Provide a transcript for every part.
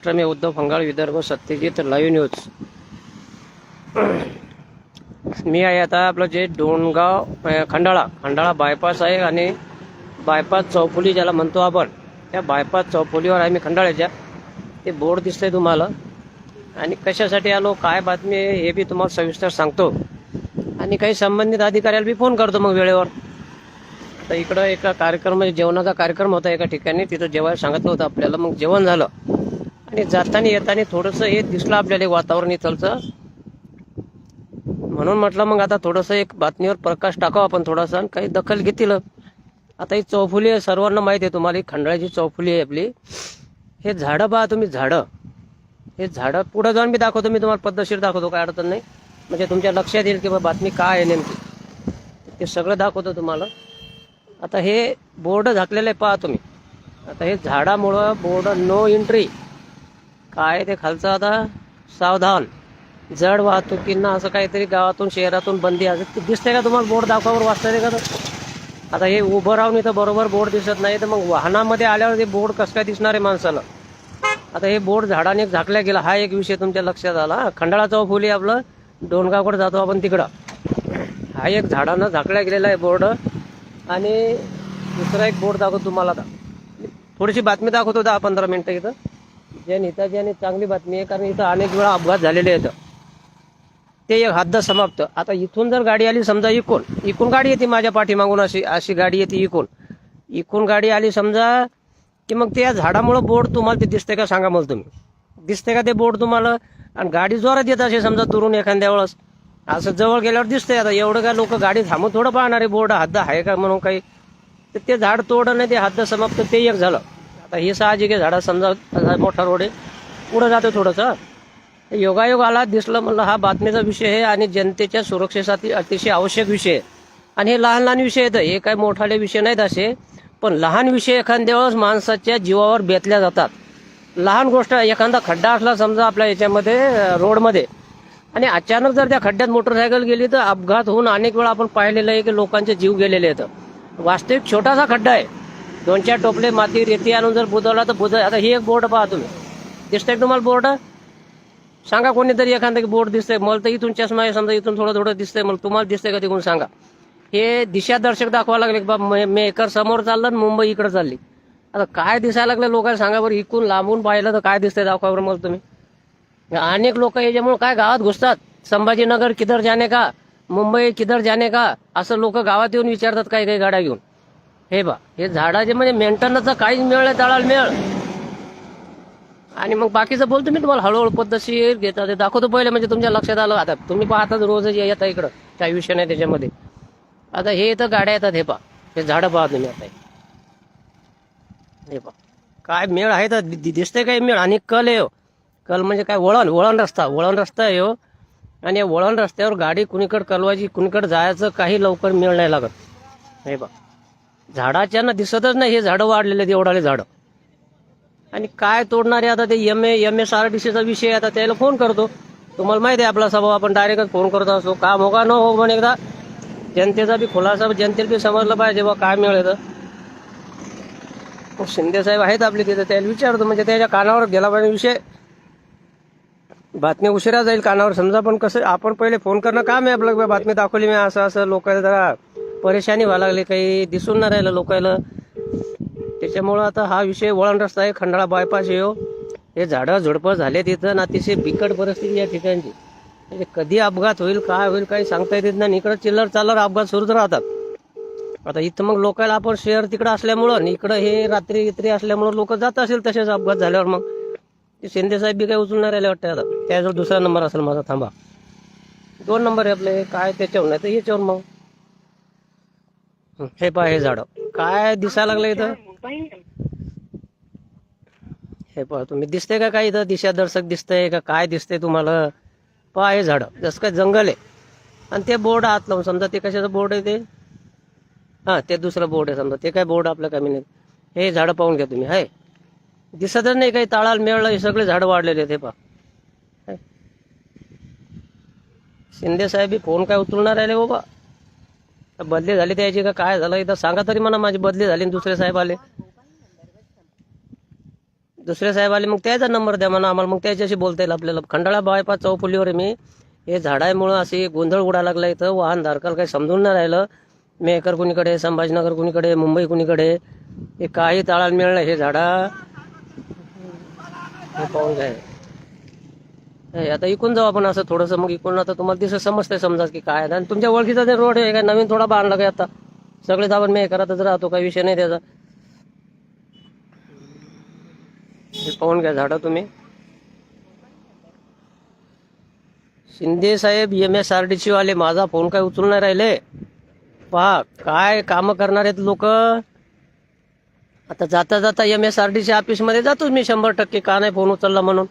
मी Uddhav Phangal Vidarbha Satyajit live news. मी आहे आता आपलं जे डोणगाव खंडाळा खंडाळा बायपास आहे आणि बायपास चौफुली ज्याला म्हणतो आपण त्या बायपास चौफुलीवर आहे मी खंडाळ्याच्या. ते बोर्ड दिसतंय तुम्हाला. आणि कशासाठी आलो काय बातमी आहे हे बी तुम्हाला सविस्तर सांगतो. आणि काही संबंधित अधिकाऱ्याला बी फोन करतो मग वेळेवर. तर इकडं एका कार्यक्रम म्हणजे जेवणाचा कार्यक्रम होता एका ठिकाणी तिथं जेवायला सांगितलं होतं आपल्याला मग जेवण झालं. आणि जाताना येताना थोडंसं हे दिसलं आपल्याला वातावरण इथलचं. म्हणून म्हटलं मग आता थोडंसं एक बातमीवर प्रकाश टाकावा आपण थोडासा आणि काही दखल घेतील. आता ही चौफुली आहे सर्वांना माहिती आहे तुम्हाला ही खंडाळ्याची चौफुली आहे आपली. हे झाडं पहा तुम्ही झाडं. हे झाडं पुढं जाऊन मी दाखवतो मी तुम्हाला पद्धतशीर दाखवतो काय अडचण नाही. म्हणजे तुमच्या लक्षात येईल की बा बातमी काय आहे नेमकी. ते सगळं दाखवतो तुम्हाला. आता हे बोर्ड झाकलेलं आहे पहा तुम्ही. आता हे झाडामुळं बोर्ड नो एंट्री काय ते खालचं आता? सावधान. जड वाहतुकींना असं काहीतरी गावातून शहरातून बंदी असं दिसते का तुम्हाला? बोर्ड दाखवावर वाचतंय का तर? आता हे उभं राहून इथं बरोबर बोर्ड दिसत नाही तर मग वाहनामध्ये आल्यावर ते बोर्ड कसं काय दिसणार आहे माणसाला? आता हे बोर्ड झाडाने झाकल्या गेला हा एक विषय तुमच्या लक्षात आला. खंडाळा खंडाळा चौफुली आपलं डोनगावकडे जातो आपण तिकडं. हा एक झाडानं झाकल्या गेलेला आहे बोर्ड. आणि दुसरा एक बोर्ड दाखवतो तुम्हाला आता. थोडीशी बातमी दाखवतो दहा पंधरा मिनटं इथं. जे नेताजी आणि चांगली बातमी आहे कारण इथं अनेक वेळा अपघात झालेले आहेत. ते एक हद्द समाप्त. आता इथून जर गाडी आली समजा इकून. इकून गाडी येते माझ्या पाठीमागून अशी अशी गाडी येते इकून. इकून गाडी आली समजा की मग त्या झाडामुळं बोर्ड तुम्हाला ते दिसते का सांगा मला तुम्ही. दिसते का ते बोर्ड तुम्हाला? आणि गाडी जोरात येत असे समजा दुरून एखाद्या वेळेस. असं जवळ गेल्यावर दिसतंय आता. एवढं काय लोक गाडी थांबून थोडं पाहणार आहे बोर्ड हद्द आहे का म्हणून काही. तर ते झाड तोडणं नाही ते हद्द समाप्त ते एक झालं. आता हे साहजिक आहे झाडा समजा मोठा रोड आहे पुढं जातो थोडंसं. योगायोग आला दिसलं म्हणलं हा बातमीचा विषय आहे आणि जनतेच्या सुरक्षेसाठी अतिशय आवश्यक विषय आहे. आणि हे लहान लहान विषय आहेत हे काय मोठाले विषय नाहीत असे. पण लहान विषय एखाद्या वेळेस माणसाच्या जीवावर बेतल्या जातात. लहान गोष्ट एखादा खड्डा असला समजा आपल्या याच्यामध्ये रोडमध्ये. आणि अचानक जर त्या खड्ड्यात मोटरसायकल गेली तर अपघात होऊन अनेक वेळा आपण पाहिलेलं आहे की लोकांचे जीव गेलेले आहेत. वास्तविक छोटासा खड्डा आहे. दोन चार टोपले माती रेती आणून जर बुजवला तर बुज आता ही एक बोर्ड पहा तुम्ही. दिसतंय तुम्हाला बोर्ड? सांगा कोणीतरी एखादा बोर्ड दिसतंय. मला तर इथून चष्मा आहे समजा इथून थोडं थोडं दिसतंय. मला तुम्हाला दिसतंय का तिकडून सांगा. हे दिशादर्शक दाखवा लागले की बाबा मे- मेकर समोर चाललं आणि मुंबई इकडे चालली. आता काय दिसायला लागलं लोकांना सांगा बरं. इकून लांबून पाहिलं तर काय दिसतंय दाखवा बरं मला तुम्ही. अनेक लोक याच्यामुळे काय गावात घुसतात. संभाजीनगर किधर जाणे का? मुंबई किधर जाणे का? असं लोक गावात येऊन विचारतात काही काही गाड्या घेऊन. हे बा हे झाडाचे म्हणजे मेंटेनचं काहीच मिळलं नाही मिळ. आणि मग बाकीचं बोलतो मी तुम्हाला हळूहळू पद्धतशीर घेता ते दाखवतो पहिले म्हणजे तुमच्या लक्षात आलं. आता तुम्ही पाहताच रोज येता इकडं काही विषय नाही त्याच्यामध्ये. आता हे इथं गाड्या येतात हे पा हे झाडं पहा तुम्ही आता. हे. पा काय मेळ आहे तर दिसतंय काय मेळ. आणि कल आहे हो. कल म्हणजे काय वळण वळण रस्ता वळण रस्ता आहे हो. आणि या वळण रस्त्यावर गाडी कुणीकडे कलवायची कुणीकडे जायचं काही लवकर मेळ नाही लागत. हे बा झाडाच्या ना दिसतच नाही हे झाडं वाढलेले देवडाले एवढाले झाडं. आणि काय तोडणारे आता ते M A M S R D सीचा विषय आता त्याला फोन करतो. तुम्हाला माहिती आहे आपला स्वभाव आपण डायरेक्टच फोन करत असतो. काम हो का न हो पण एकदा? जनतेचा बी खुलासा जनतेला बी समजलं पाहिजे बा काय मिळेल शिंदे साहेब आहेत आपले तिथे त्याला विचारतो म्हणजे त्याच्या कानावर गेला पाहिजे विषय. बातमी उशिरा जाईल कानावर. समजा पण कसं आपण पहिले फोन करणं काम आहे आपलं बातमी दाखवली मी असं असं लोक जरा परेशानी व्हायला लागली काही दिसून नाही राहिलं लोकायला. त्याच्यामुळं आता हा विषय वळण रस्ता आहे खंडाळा बायपास येऊ हो. हे. झाडं झुडपं झाले तिथं आणि अतिशय बिकट परिस्थिती या ठिकाणची. म्हणजे कधी अपघात होईल काय होईल काही सांगता येत नाही. इकडं चिल्लर चालर अपघात सुरूच राहतात. आता इथं मग लोकांना आपण शहर तिकडं असल्यामुळं आणि इकडं हे रात्री इत्री असल्यामुळं लोक जात असेल तसेच अपघात झाल्यावर मग. ते शिंदे साहेब बी काही उचलणार राहिले वाटतं आता. त्याजवळ दुसरा नंबर असेल माझा थांबा. दोन नंबर आहे आपले काय त्याच्यावर नाही तर याच्यावर मग. हे पहा हे झाड. काय दिसायला लागलं इथं? हे पहा तुम्ही दिसतंय का काय इथं? दिशादर्शक दिसतंय का? काय दिसतंय तुम्हाला? पहा हे झाड. जसं काय जंगल आहे. आणि ते बोर्ड आत लावून समजा ते कशाचं बोर्ड आहे ते? हां ते दुसरं बोर्ड आहे समजा. ते काय बोर्ड आपल्या कमी नाही हे झाडं पाहून घ्या तुम्ही हाय. दिसतच नाही काही ताळाला मिळलं हे सगळे झाडं वाढलेले आहेत हे पहा. हाय. शिंदे साहेब फोन काय उचलणार राहिले बाबा? बदली झाली त्याची का काय झालं? इथं सांगा तरी म्हणा माझी बदली झाली आणि दुसरे साहेब आले. दुसरे साहेब आले मग त्याचा नंबर द्या म्हणा आम्हाला. मग त्याच्याशी बोलता येईल आपल्याला. खंडाळा बायपास चौफुलीवर मी. हे झाडामुळं असे गोंधळ उडा लागला इथं. वाहन धारकाला काही समजून नाही राहिलं. मेकर कुणीकडे संभाजीनगर कुणीकडे मुंबई कुणीकडे. हे काही ताळाला मिळणं हे झाडा हे पाहून घ्या. आता इकून जाऊ आपण असं थोडंसं. मग इकून आता तुम्हाला दिसत समजतंय समजा की काय आहे. आणि तुमच्या ओळखीचा ते रोड आहे काय नवीन थोडा बांधला काय आता? सगळे आपण मी करतच राहतो काही विषय नाही त्याचा. पाहून घ्या झाडं तुम्ही. Shinde saheb M S R D C वाले माझा फोन काय उचलून नाही राहिले? पहा काय काम करणार आहेत लोक? आता जाता जाता M S R D C ऑफिसमध्ये जातोच मी शंभर टक्के का नाही फोन उचलला म्हणून?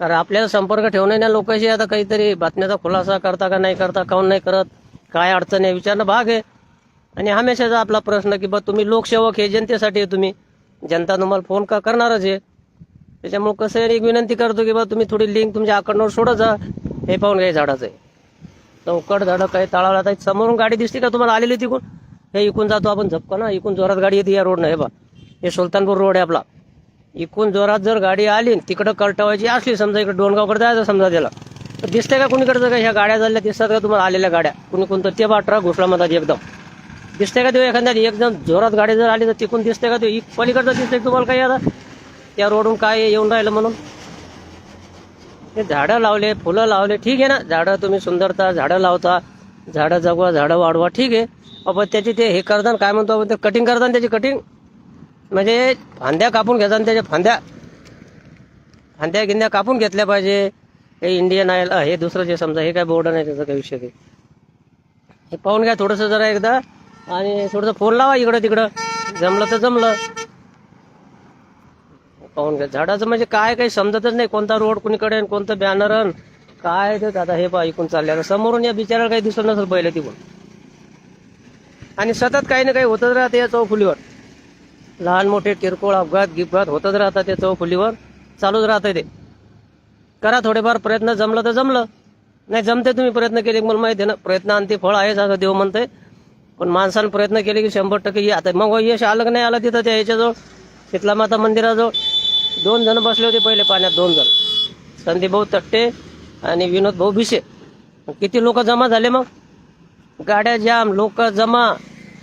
कारण आपल्याला संपर्क ठेवणे ना लोकांशी आता काहीतरी बातम्याचा खुलासा करता का नाही करता काऊन नाही करत काय अडचण आहे विचारणं भाग आहे. आणि हमेशाचा आपला प्रश्न की बा तुम्ही लोकसेवक हे जनतेसाठी आहे तुम्ही जनता तुम्हाला फोन का करणारच आहे त्याच्यामुळे कसं आहे एक विनंती करतो की बा तुम्ही थोडी लिंक तुमच्या अकाउंटवर सोडत जा. हे पाहून काही झाडाचं आहे. चौकट झाडं काही तळाला समोरून गाडी दिसते का तुम्हाला? आलेली तिकून? हे इकून जातो आपण झपका ना इकून जोरात गाडी येते या रोडनं हे बा हे सुलतानपूर रोड आहे आपला. इकून जोरात जर गाडी आली न तिकडं कळटवायची असली समजा इकडे डोनगावकडे जायचं समजा त्याला तर दिसते का कुणीकडचं का ह्या गाड्या झाल्या दिसतात का तुम्हाला आलेल्या गाड्या? कुणी कोणतं ते बा ट्रक घुसला म्हणतात एकदम. दिसते का ते एखाद्या एकदम जोरात गाडी जर आली तर तिकून दिसते का ते इक पलीकडचं दिसते तुम्हाला काही आता? त्या रोडून काय येऊन राहिलं म्हणून? ते झाडं लावले फुलं लावले ठीक आहे ना? झाडं तुम्ही सुंदरता झाडं लावता झाडं जगवा झाडं वाढवा ठीक आहे. आपण त्याची ते हे करताना काय म्हणतो आपण ते कटिंग करताना त्याची कटिंग म्हणजे फांद्या कापून घेताना त्याच्या फांद्या फांद्या गिंद्या कापून घेतल्या पाहिजे. हे इंडियन आहे हे दुसरं जे समजा हे काय बोर्ड नाही त्याचा काही विषय काही हे पाहून घ्या थोडंसं जरा एकदा आणि थोडंसं फोन लावा इकडं तिकडं. जमलं तर जमलं. पाहून घ्या. झाडाचं म्हणजे काय काही समजतच नाही कोणता रोड कुणीकडे आणि कोणतं बॅनर अन काय ते. आता हे पा ऐकून चालले. आता समोरून या बिचाराला काही दिसत नसेल पहिले तिकडून आणि सतत काही ना काही होतच राहते या चौफुलीवर. लहान मोठे किरकोळ अपघात गिपघात होतच राहतात ते चौफुलीवर चालूच राहतं ते. करा थोडेफार प्रयत्न जमलं तर जमलं. नाही जमते तुम्ही प्रयत्न केले मला माहिती आहे ना प्रयत्न आणि ते फळ आहेच असं देव म्हणतंय. पण माणसानं प्रयत्न केले की शंभर टक्के ये- आता मग यश आलं की नाही आलं तिथं त्या याच्याजवळ शीतला माता मंदिराजवळ? दोन जण बसले होते पहिले पाण्यात दोन जण. संदीप भाऊ तट्टे आणि विनोद भाऊ भिसे. किती लोक जमा झाले मग? गाड्या जाम लोक जमा.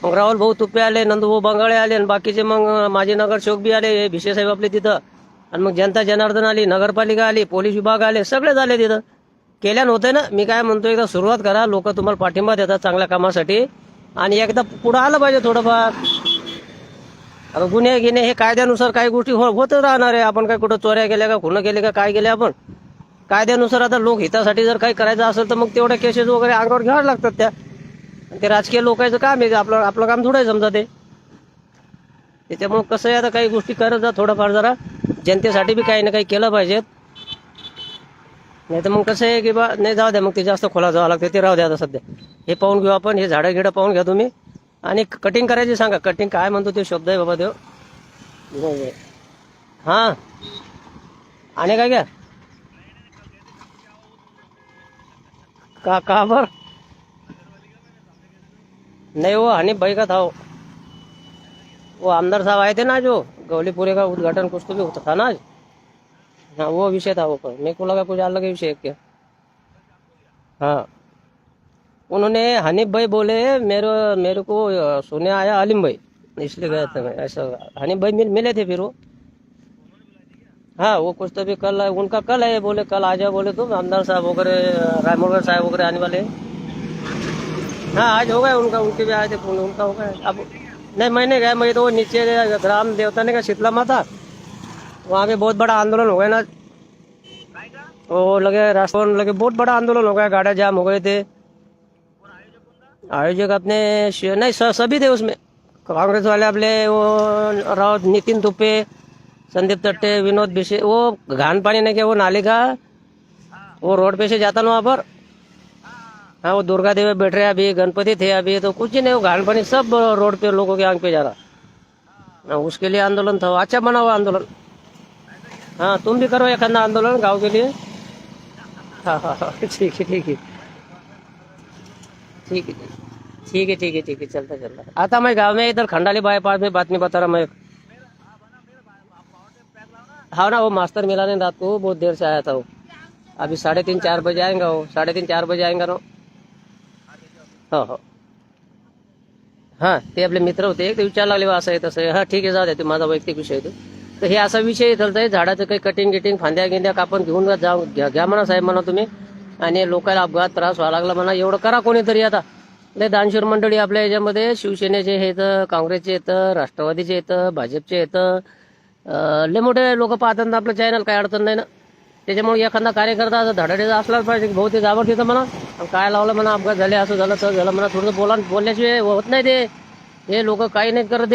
मग राहुल भाऊ तुपे आले नंदूभाऊ बंगाळे आले आणि बाकीचे मग माझे नगरसेवक बी आले हे भिसे साहेब आपले तिथं. आणि मग जनता जनार्दन आली नगरपालिका आली पोलीस विभाग आले सगळे झाले तिथं. केल्यानं होते ना मी काय म्हणतो एकदा सुरुवात करा लोक तुम्हाला पाठिंबा देतात चांगल्या कामासाठी. आणि एकदा पुढं आलं पाहिजे थोडंफार. आता गुन्हे गिन्हे हे कायद्यानुसार काही गोष्टी हो होतच राहणार आहे. आपण काय कुठं चोऱ्या केल्या का खुणं केले का काय केले आपण? कायद्यानुसार आता लोक हितासाठी जर काही करायचं असेल तर मग तेवढ्या केसेस वगैरे अंगावर घ्यावं लागतात त्या. ते राजकीय लोकांचं काम आहे आपलं आपलं काम थोडं आहे समजा ते. त्याच्यामुळं कसं आहे आता काही गोष्टी करत जा थोडंफार जरा. जनतेसाठी बी काही ना काही केलं पाहिजेत. नाही तर मग कसं आहे की बा नाही जाऊ द्या मग ते जास्त खोला जावं लागतं ते राहू द्या आता सध्या. हे पाहून घेऊ आपण हे झाडं गिडं पाहून घ्या तुम्ही. आणि कटिंग करायची सांगा. कटिंग काय म्हणतो ते शब्द आहे बाबा देव हां. आणि काय घ्या? का का बरं? नहीं वो हनीफ भाई का था वो। वो आमदार साहब आए थे ना जो गौलीपुरे का उद्घाटन कुछ तो भी होता था ना आज। हाँ वो विषय था वो पर मेरे को लगा कुछ अलग विषय क्या। हाँ। उन्होंने हनीफ भाई बोले मेरे मेरे को सुने आया आलिम भाई। इसलिए गए थे मैं ऐसा। हनीफ भाई मिल, मिले थे फिर वो। हाँ वो कुछ तो भी कल उनका कल है बोले कल आ जाओ बोले तुम आमदार साहब वगैरह रायमोगर साहब वगैरह आने वाले हैं। हाँ आज हो गया उनका, उनके भी आए थे फ़ोन उनका हो गया। अब नहीं मैंने गया मैं तो वो नीचे ग्राम देवता ने का शीतला माता। वहाँ पे बहुत बड़ा आंदोलन हो गया ना। वो लगे रास्ता लगे बहुत बड़ा आंदोलन हो गया गाड़ियाँ जाम हो गए थे। आयोजक अपने नहीं सभी थे उसमें। कांग्रेस वाले अपने वो राव, नितिन तुपे संदीप तट्टे, विनोद बिशे, वो घान पानी ने क्या, वो नाले का, वो रोड पे से जाता ना वहाँ पर। हाँ वो दुर्गा देवी बैठ रहे अभी गणपति थे अभी तो कुछ नहीं वो घान पानी सब रोड पे लोगों के आँख पे जा रहा। हाँ, उसके लिए आंदोलन था अच्छा बना हुआ आंदोलन। हाँ तुम भी करो एक आंदोलन गाँव के लिए। हाँ हाँ हाँ ठीक है ठीक है। ठीक है ठीक है ठीक है ठीक है चलता चलता। आता मैं गाँव में इधर खंडाली बाईपास में बात नहीं बता रहा मैं। हाँ ना वो मास्टर मिला नहीं रात को बहुत देर से आया था वो। अभी साढ़े तीन चार बजे आएगा वो साढ़े तीन चार बजे आएगा ना। हो हो. हां ते आपले मित्र होते ते विचार लागले बा असं आहे तसं आहे. हा ठीक आहे जाऊ द्या ते माझा वैयक्तिक विषय येतो तो. तर हे असा विषय आहे झाडाचं काही कटिंग गिटिंग फांद्या गिंद्या कापून घेऊन जा घ्या घ्या म्हणा साहेब म्हणा तुम्ही. आणि लोकांना अपघात त्रास व्हायला लागला म्हणा एवढं करा कोणीतरी आता. लय दानशूर मंडळी आपल्या याच्यामध्ये शिवसेनेचे हे येतं काँग्रेसचे येतं राष्ट्रवादीचे येतं भाजपचे येतं लय मोठे लोक पाहतात ना आपलं चॅनल काय अडचण नाही ना. त्याच्यामुळे एखादा कार्यकर्ता असं धडाडीचा असलाच पाहिजे की भाऊ ते जावं तिथं म्हणा काय लावलं म्हणा अपघात झाले असं झालं तर झालं म्हणा थोडंसं बोला बोलल्याशिवाय होत नाही ते. हे लोक काही नाही करत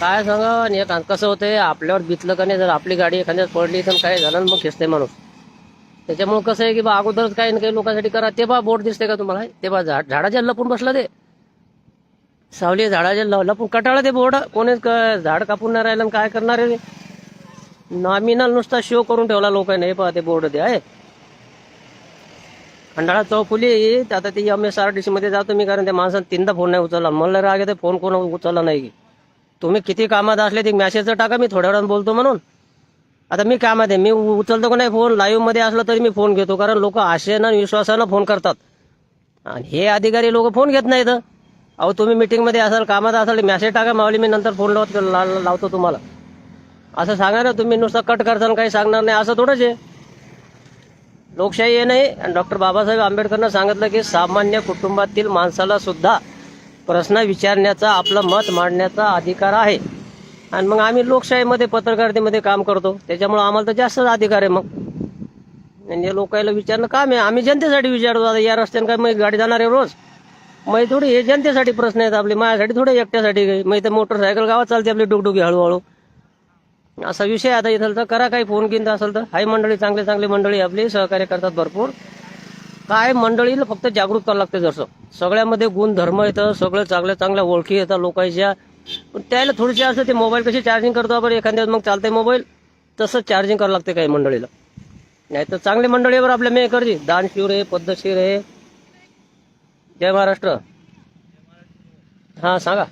काय सांगा आणि कसं होतंय? आपल्यावर बितलं का नाही? जर आपली गाडी एखाद्यात पडली तर काय झालं मग खेचते माणूस. त्याच्यामुळे कसं आहे की बा अगोदरच काही ना काही लोकांसाठी करा. ते बा बोट दिसते का तुम्हाला? ते बा झाड झाडाच्या लपून बसलं ते. सावली झाडाच्या लपून कटाळा ते बोर्ड कोणीच झाड कापून नाही राहिलं आणि काय करणार आहे नॉमिनल नुसता शो करून ठेवला लोकांनी. पहा ते बोर्ड ते आहे. खंडाळा चौफुली आता ते M S R T C मध्ये जातो मी कारण त्या माणसाने तीनदा फोन नाही उचलला. मला राग येते फोन कोण उचलला नाही तुम्ही किती कामात असले ते मॅसेज टाका मी थोड्या वेळानं बोलतो म्हणून. आता मी कामात आहे मी उचलतो का नाही फोन लाईव्हमध्ये असलं तरी मी फोन घेतो कारण लोक आशेनं विश्वासानं फोन करतात. आणि हे अधिकारी लोक फोन घेत नाहीत अहो तुम्ही मीटिंगमध्ये असाल कामात असाल मॅसेज टाका मावली मी नंतर फोन लावत ला- लावतो तुम्हाला. असं सांगा ना तुम्ही नुसतं कट करताना काही सांगणार नाही असं थोडंच आहे. लोकशाही हे नाही आणि डॉक्टर बाबासाहेब आंबेडकरनं सांगितलं की सामान्य कुटुंबातील माणसाला सुद्धा प्रश्न विचारण्याचा आपलं मत मांडण्याचा अधिकार आहे. आणि मग आम्ही लोकशाहीमध्ये पत्रकारितेमध्ये काम करतो. त्याच्यामुळे आम्हाला तर जास्तच अधिकार आहे मग. म्हणजे लोकांना विचारणं काम आहे आम्ही जनतेसाठी विचारतो आता या रस्त्याने काय मग गाडी जाणार आहे रोज? मग थोडी हे जनतेसाठी प्रश्न आहेत आपले माझ्यासाठी थोडे एकट्यासाठी काही मग इथे मोटरसायकल गावात चालते आपली डुकडुकी हळूहळू. असा विषय आता इथं. तर करा काही फोन घेऊन असेल तर. हाय मंडळी चांगले चांगले मंडळी आपली सहकार्य करतात भरपूर. काय मंडळीला फक्त जागृत करावं लागतं जसं सगळ्यामध्ये गुण धर्म येतं सगळं चांगल्या चांगल्या ओळखी येतात लोकांच्या. पण त्याला थोडीशी असं ते मोबाईल कशी चार्जिंग करतो आपण एखाद्या मग चालतंय मोबाईल तसं चार्जिंग करावं लागते काही मंडळीला. नाही तर चांगली मंडळीवर आपल्या मेकरची दानशूर आहे पद्धतशीर आहे. जय महाराष्ट्र. हां सांगा.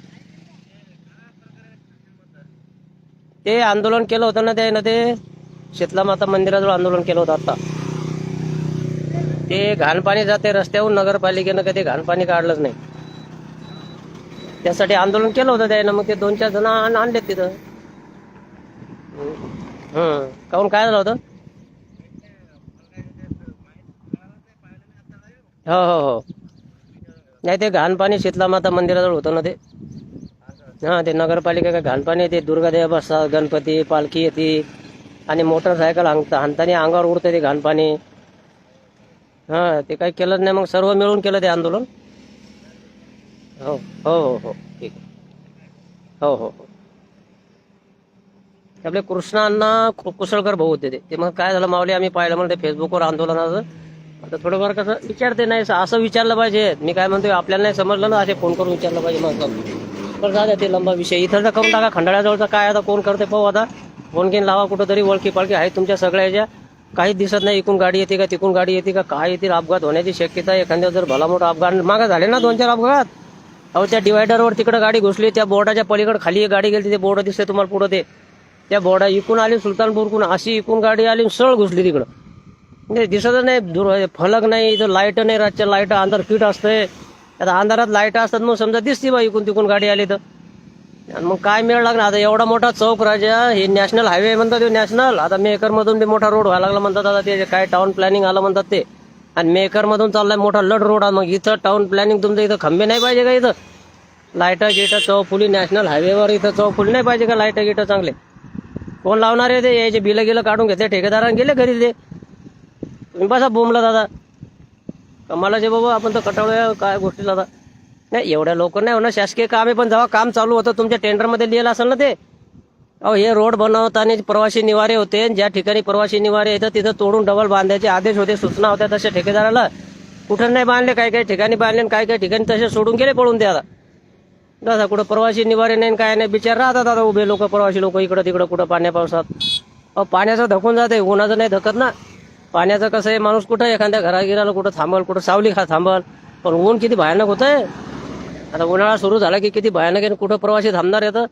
ते आंदोलन केलं होतं ना त्यानं ते शीतला माता मंदिराजवळ आंदोलन केलं होतं आता. ते घाण पाणी जाते रस्त्याहून नगरपालिकेनं कधी घाण पाणी काढलंच नाही. त्यासाठी आंदोलन केलं होतं त्यानं मग ते दोन चार जण आणले आणलेत तिथं. हम्म काहून काय झालं होतं? हो हो हो. नाही ते घाण पाणी शीतला माता मंदिराजवळ होतं ना ते. हा ते नगरपालिका काय घाणपाणी येते दुर्गादेव बसतात गणपती पालखी येते. आणि मोटरसायकल हांगता हाणताना अंगावर उडतं ते घाणपाणी. हां हा ते काही केलंच नाही मग सर्व मिळून केलं ते आंदोलन? हो हो हो हो ठीक हो हो हो. आपले कृष्णांना कु- कुसळकर भाऊ होते ते. मग काय झालं मावले आम्ही पाहिलं म्हणते फेसबुकवर आंदोलनाचं. आता थोडंफार कसं विचारते नाही असं विचारलं पाहिजे. मी काय म्हणतोय आपल्याला नाही समजलं ना असे फोन करून विचारलं पाहिजे मग पण जाऊ ते लंबा विषय. इथं करून टाका खंडाळ्याजवळचा काय आता कोण करते पाहू आता. फोन घेऊन लावा कुठंतरी ओळखी पाळखी आहे तुमच्या सगळ्याच्या काहीच दिसत नाही इकून गाडी येते का तिकून गाडी येते का काय येतील अपघात होण्याची शक्यता एखाद्या जर भला मोठा अपघात मागं झाले ना दोन चार अपघात? अहो त्या डिवायडरवर तिकडं गाडी घुसली त्या बोर्डाच्या पलीकडे खाली एक गाडी गेली ते बोर्ड दिसते तुम्हाला पुढं ते. त्या बोर्डा इकून आली सुलतानपूरकून अशी इकून गाडी आली सळ घुसली तिकडं. म्हणजे दिसतच नाही दूर फलक नाही इथं लाइट नाही रातच्या लाइट अंधार फिट असते आता अंधारात लाइट असतात मग समजा दिसते बा इकून तिकून गाडी आली तर. आणि मग काय मिळ लागणार? आता एवढा मोठा चौक राजा हे नॅशनल हायवे म्हणतात ते नॅशनल आता मेकर मधून बी मोठा रोड व्हायला लागला म्हणतात आता ते काय टाउन प्लॅनिंग आलं म्हणतात ते. आणि मेकर मधून चाललाय मोठा लड रोड आहे. मग इथं टाउन प्लॅनिंग तुमचं इथं खंबे नाही पाहिजे का इथं? लाइट गिट चौफुली नॅशनल हायवेवर इथं चौफुली नाही पाहिजे का लाइट गिट चांगले? कोण लावणार आहे ते? यायचे बिलं गिलं काढून घेते ठेकेदारांनी गेले घरी ते. तुम्ही बसा बोमला दादा. कमालाचे बाबा आपण तर कटाळूया काय गोष्टी आता. नाही एवढ्या लोक नाही होणार शासकीय काम आहे पण जेव्हा काम चालू होतं तुमच्या टेंडरमध्ये लिहिलं असेल ना ते. अहो हे रोड बनवताना प्रवासी निवारे होते ज्या ठिकाणी प्रवासी निवारे येतं तिथं तोडून डबल बांधायचे आदेश होते सूचना होत्या तशा ठेकेदाराला. कुठं नाही बांधले काही काही ठिकाणी बांधले आणि काही काही ठिकाणी तसे सोडून गेले पळून ते आता. दादा कुठं प्रवासी निवारे नाही आणि काय नाही बिचार राहतात आता उभे लोक प्रवासी लोक इकडं तिकडं कुठं पाण्या पावसात. अहो पाण्याचं धकून जाते उन्हाचं नाही धकत ना. पाण्याचं कसं आहे माणूस कुठं एखाद्या घरागिराला कुठं थांबल कुठं सावली खा थांबल. पण ऊन किती भयानक होत आहे आता उन्हाळा सुरू झाला की किती भयानक आहे कुठं प्रवासी थांबणार येतं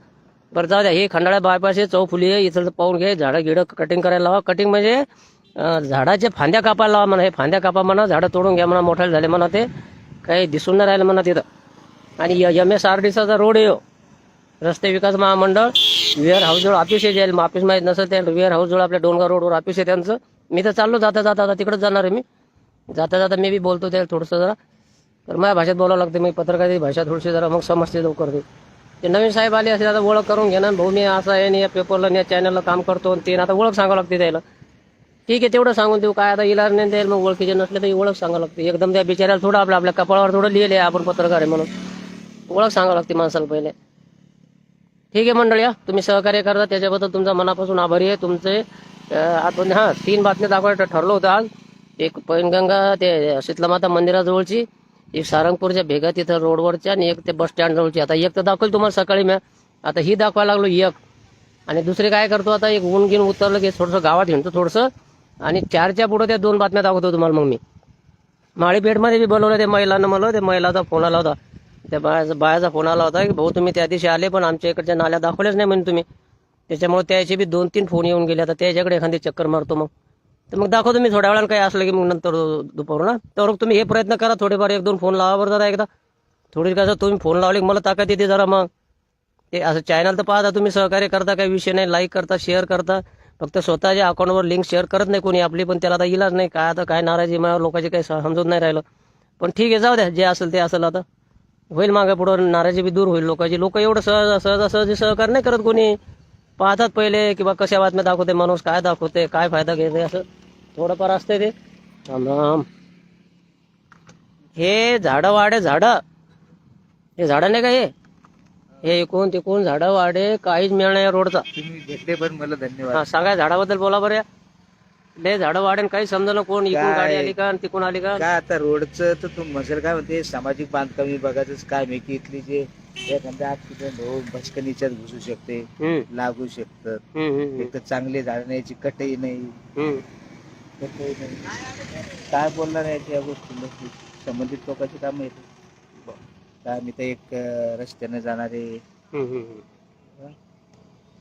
बरं जाऊ द्या. हे खंडाळा बायपास आहे चौफुली आहे. इथं पाहून घे झाडं गिडं कटिंग करायला लावा. कटिंग म्हणजे झाडाच्या फांद्या कापायला लावा म्हणा. हे फांद्या कापा म्हणा. झाडं तोडून घ्या म्हणा. मोठ्याला झाले म्हणा ते. काही दिसून नाही राहिलं म्हणा तिथं. आणि एम एस आर डीचा रोड आहे हो, रस्ते विकास महामंडळ वेअर हाऊस जवळ ऑफिस आहे. जाईल ऑफिस माहीत नसेल त्या वेअर हाऊस जवळ आपल्या डोंगर रोडवर ऑफिस आहे त्यांचं. मी तर चाललो जाता जाता आता तिकडेच जाणार आहे मी. जाता जाता मी बी बोलतो त्याला थोडंसं जरा. तर माझ्या भाषेत बोलावं लागते मी पत्रकाराची भाषा थोडीशी जरा मग समजते लवकर ते. ते नवीन साहेब आले असेल आता ओळख करून घेणार. भाऊ मी असं आहे आणि या पेपरला आणि या चॅनलला काम करतो आणि ते आता ओळख सांगावं लागते त्याला. ठीक आहे तेवढं सांगून देऊ. काय आता इलाज नाही द्यायला मग ओळखीचे नसले तर ओळख सांगावं लागते. एकदम त्या बिचाऱ्याला थोडं आपल्या आपल्या कपाळावर थोडं लिहिले आपण पत्रकार आहे म्हणून. ओळख सांगावं लागते माणसाला पहिले. ठीक आहे मंडळी तुम्ही सहकार्य करता. त्याच्याबद्दल तुमचा मनापासून आभारी आहे. तुमचे अं, आपण हां तीन बातम्या दाखवायचं ठरलं होतं आज. एक पैनगंगा ते शीतलामाता मंदिराजवळची एक सारंगपूरच्या भेगा तिथं रोडवरच्या आणि एक ते बस स्टँडजवळची. आता एक तर दाखवली तुम्हाला सकाळी मी. आता ही दाखवायला लागलो एक. आणि दुसरे काय करतो आता एक ऊन घेऊन उतरलं की थोडंसं गावात हिंडतो थोडंसं. आणि चारच्या पुढं त्या दोन बातम्या दाखवतो तुम्हाला मग मी. माळीपेठमध्ये बी बोलवलं ते महिलांना मला ते महिलाचा फोन आला होता. त्या बायाचा बायाचा फोन आला होता की भाऊ तुम्ही त्या दिवशी आले पण आमच्या इकडच्या नाल्या दाखवल्याच नाही म्हणे तुम्ही. त्याच्यामुळे त्याचे बी दोन तीन फोन येऊन गेले. आता त्याच्याकडे एखादी चक्कर मारतो मग. तर मग दाखवतो मी थोड्या वेळानं काही असलं की मग नंतर दुपारून ना तर तुम्ही हे प्रयत्न करा थोडेफार एक दोन फोन लावा बरं जरा एकदा. थोडी कसं तुम्ही फोन लावले मला ताकद येते जरा मग. ते असं चॅनल तर पाहता तुम्ही सहकार्य करता काही विषय नाही. लाईक करता शेअर करता. फक्त स्वतःच्या अकाउंटवर लिंक शेअर करत नाही कोणी आपली पण त्याला आता इलाज नाही. काय आता काय नाराजी माझ्या लोकांचे काही समजून नाही राहिलं. पण ठीक आहे जाऊ द्या. जे असेल ते असेल आता. होईल मागे पुढं नाराजी बी दूर होईल लोकांची. लोक एवढं सहज सहजासहजी सहज सहकार नाही करत कोणी. पाहतात पहिले किंवा कशा बातम्या दाखवते माणूस काय दाखवते काय फायदा घेते असं थोडंफार असते ते. हे झाडं वाडे झाडं. हे झाडं नाही का हे? हे एकूण तिकून झाडं वाडे काहीच मिळणार या रोडचा. भेटले पण मला धन्यवाद. हा सांगा झाडाबद्दल बोला बरं या. लय झाडं वाढेन काही समजा ना कोण इकडून? गाडी आली का आणि तिकून आली का? काय आता रोडचं तर तू म्हणशाल काय म्हणते? सामाजिक बांधकाम विभागाचंच काय मी की इथली जे एखाद्या ऍक्सिडेंट हो भटकणीच्यात घुसू शकते हम्म, लागू शकतात हम्म, हम्म, एक तर चांगले झाड नाही याची कटही नाही. हम्म. कटही नाही. काय बोलणार आहे त्या गोष्टीला की संबंधित लोकांची कामं येते काय मी तर एक अं, रस्त्याने जाणारे हम्म, हम्म, हम्म.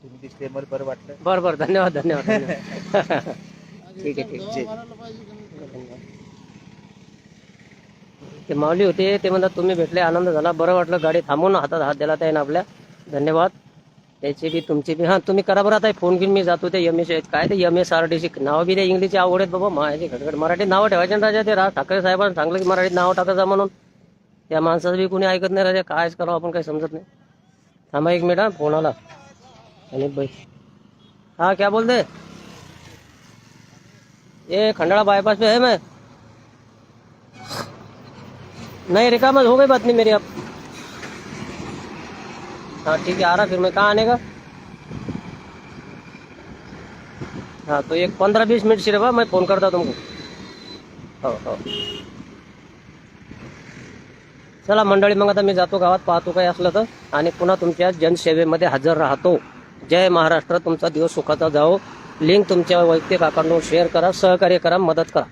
तुम्ही दिसले मला बरं वाटलं. बरं बरं. धन्यवाद धन्यवाद धन्यवाद. ठीक आहे ठीक आहे. जे- ते माऊली होते ते म्हणतात तुम्ही भेटले आनंद झाला बरं वाटलं गाडी थांबून हातात हात दिला त्याने आपल्या. धन्यवाद. त्याची बी तुमची बी. हां तुम्ही करा बरं आता फोन घेऊन मी जातो ते एम एस काय ते M S R D C नाव बी ते इंग्लिशची आवड आहेत बाबा. माझी घटघट मराठीत नावं ठेवायचे ना राजा ते. राज ठाकरे साहेबांनी सांगलं की मराठीत नाव टाकायचं म्हणून. त्या माणसाचं बी कोणी ऐकत नाही राजा. कायच करावं आपण काही समजत नाही. थांबा एक मिनिट फोन आला. आणि बाई. हाँ क्या बोलते? ये खंडाला बाईपास पे है मैं? नहीं रिका मत हो गई बात नहीं मेरी अब। हाँ ठीक है आ रहा फिर मैं कहाँ आने का? हाँ तो एक पंद्रह बीस मिनट सिर्फ मैं फोन करता तुमको। हो हो। चला मंडळी मग आता मी जातो गावात पाहतो काही असलं तर. आणि पुन्हा तुमच्या जनसेवेमध्ये हजर राहतो. जय महाराष्ट्र तुमचा दिवस सुखाचा जाओ लिंक तुमच्या वैयक्तिक अकाउंटवर शेअर करा सहकार्य करा मदत करा.